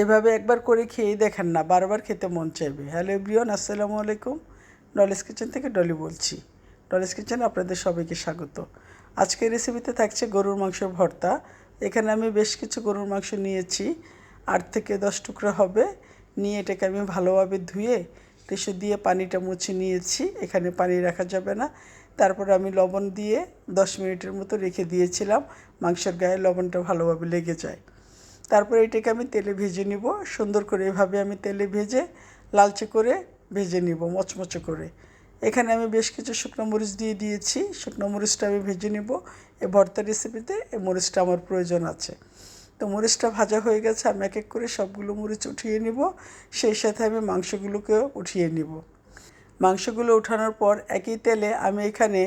এভাবে একবার করে খেয়েই দেখেন না, বারবার খেতে মন চাইবে। হ্যালো এভরিওয়ান, আসসালামু আলাইকুম। ডলেস কিচেন থেকে ডলি বলছি। ডলেস কিচেনে আপনাদের সবাইকে স্বাগত। আজকের রেসিপিতে থাকছে গরুর মাংসের ভর্তা। এখানে আমি বেশ কিছু গরুর মাংস নিয়েছি। আট থেকে দশ টুকরো হবে। নিয়ে এটাকে আমি ভালোভাবে ধুয়ে টিস্যু দিয়ে পানিটা মুছে নিয়েছি। এখানে পানি রাখা যাবে না। তারপর আমি লবণ দিয়ে দশ মিনিটের মতো রেখে দিয়েছিলাম। মাংসের গায়ে লবণটা ভালোভাবে লেগে যায়। তারপরে এটাকে আমি তেলে ভেজে নিব। সুন্দর করে এভাবে আমি তেলে ভেজে লালচে করে ভেজে নিব, মচমচে করে। এখানে আমি বেশ কিছু শুকনো মরিচ দিয়ে দিয়েছি। শুকনো মরিচটা আমি ভেজে নিব। এই ভর্তা রেসিপিতে এই মরিচটা আমার প্রয়োজন আছে। তো মরিচটা ভাজা হয়ে গেছে, আমি এক এক করে সবগুলো মরিচ উঠিয়ে নিব। সেই সাথে আমি মাংসগুলোকেও উঠিয়ে নিব। মাংসগুলো উঠানোর পর একই তেলে আমি এখানে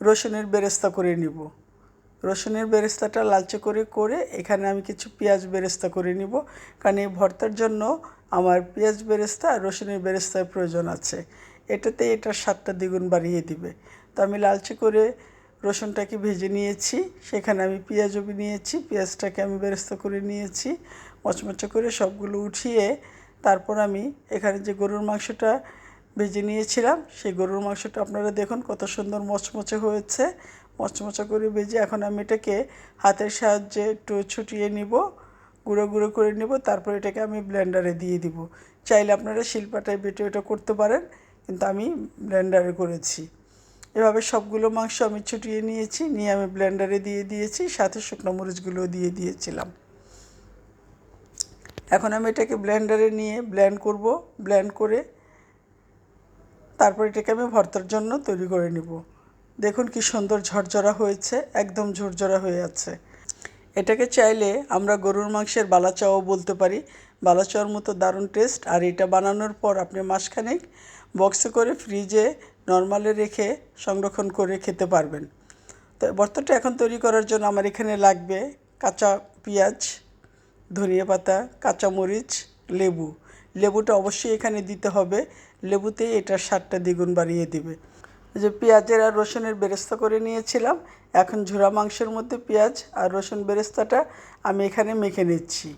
রসুনের বেরেস্তা করে নিব। রসুনের বেরেস্তাটা লালচে করে করে এখানে আমি কিছু পেঁয়াজ বেরেস্তা করে নিব। কারণ এই ভর্তার জন্য আমার পেঁয়াজ বেরেস্তা আর রসুনের বেরেস্তার প্রয়োজন আছে। এটাতে এটার স্বাদটা দ্বিগুণ বাড়িয়ে দিবে। তো আমি লালচে করে রসুনটাকে ভেজে নিয়েছি। সেখানে আমি পেঁয়াজও নিয়েছি, পেঁয়াজটাকে আমি বেরেস্তা করে নিয়েছি। মচমচে করে সবগুলো উঠিয়ে তারপর আমি এখানে যে গরুর মাংসটা ভেজে নিয়েছিলাম, সেই গরুর মাংসটা আপনারা দেখুন কত সুন্দর মচমচে হয়েছে। মচমচে করে ভেজে এখন আমি এটাকে হাতের সাহায্যে একটু ছুটিয়ে নিব, গুঁড়ো গুঁড়ো করে নিব, তারপর এটাকে আমি ব্লেন্ডারে দিয়ে দিব। চাইলে আপনারা শিল্পাটায় বেটে এটা করতে পারেন, কিন্তু আমি ব্লেন্ডারে করেছি। এভাবে সবগুলো মাংস আমি ছুটিয়ে নিয়েছি, নিয়ে আমি ব্লেন্ডারে দিয়ে দিয়েছি, সাথে শুকনো মরিচগুলো দিয়ে দিয়েছিলাম। এখন আমি এটাকে ব্লেন্ডারে নিয়ে ব্লেন্ড করব ব্লেন্ড করে তারপর এটাকে আমি ভর্তার জন্য তৈরি করে নিব। দেখুন কি সুন্দর ঝরঝরা হয়েছে, একদম ঝরঝরা হয়ে আছে। এটাকে চাইলে আমরা গরুর মাংসের বালাচাও বলতে পারি। বালাচাওয়ার মতো দারুণ টেস্ট। আর এটা বানানোর পর আপনি মাসখানেক বক্সে করে ফ্রিজে নর্মালে রেখে সংরক্ষণ করে খেতে পারবেন। তো ভর্তাটা এখন তৈরি করার জন্য আমার এখানে লাগবে কাঁচা পেঁয়াজ, ধনিয়া পাতা, কাঁচামরিচ, লেবু। লেবুটা অবশ্যই এখানে দিতে হবে। লেবুতেই এটার স্বাদটা দ্বিগুণ বাড়িয়ে দিবে। যে পেঁয়াজের আর রসুনের বেরেস্তা করে নিয়েছিলাম। এখন ঝুরা মাংসের মধ্যে পেঁয়াজ আর রসুন বেরেস্তাটা আমি এখানে মেখে নিচ্ছি।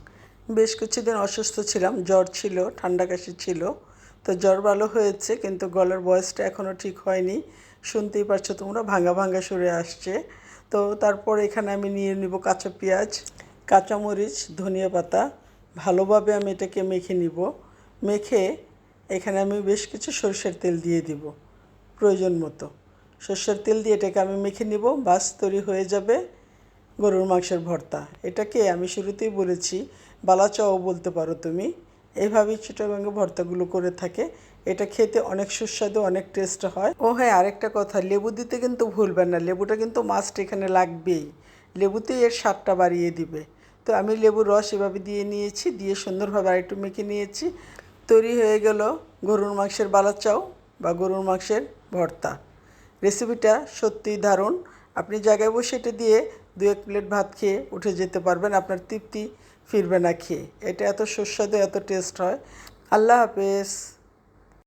বেশ কিছুদিন অসুস্থ ছিলাম, জ্বর ছিল, ঠান্ডা কাশি ছিল। তো জ্বর ভালো হয়েছে, কিন্তু গলার বয়সটা এখনও ঠিক হয়নি। শুনতেই পারছ তোমরা ভাঙা ভাঙা সরে আসছে। তো তারপর এখানে আমি নিয়ে নিব কাঁচা পেঁয়াজ, কাঁচামরিচ, ধনিয়া পাতা। ভালোভাবে আমি এটাকে মেখে নিব। মেখে এখানে আমি বেশ কিছু সরষের তেল দিয়ে দিব। প্রয়োজন মতো। সর্ষের তেল দিয়ে এটাকে আমি মেখে নিব, বাস তৈরি হয়ে যাবে গরুর মাংসের ভর্তা। এটাকে আমি শুরুতেই বলেছি, বালাচাও বলতে পারো তুমি। এইভাবেই চিটাগাঙ্গে ভর্তাগুলো করে থাকে। এটা খেতে অনেক সুস্বাদু, অনেক টেস্ট হয়। ও হ্যাঁ আরেকটা কথা, লেবু দিতে কিন্তু ভুলবেন না। লেবুটা কিন্তু মাস্ট এখানে লাগবেই। লেবুতেই এর স্বাদটা বাড়িয়ে দিবে। তো আমি লেবুর রস এভাবে দিয়ে নিয়েছি, দিয়ে সুন্দরভাবে আরেকটু মেখে নিয়েছি। তৈরি হয়ে গেল গরুর মাংসের বালাচাও বা গরুর মাংসের ভর্তা। রেসিপিটা সত্যিই দারুণ। আপনি জায়গায় বসে এটা দিয়ে দু এক প্লেট ভাত খেয়ে উঠে যেতে পারবেন, আপনার তৃপ্তি ফিরবে না খেয়ে। এটা এত সুস্বাদু, এত টেস্ট হয়। আল্লাহ হাফেজ।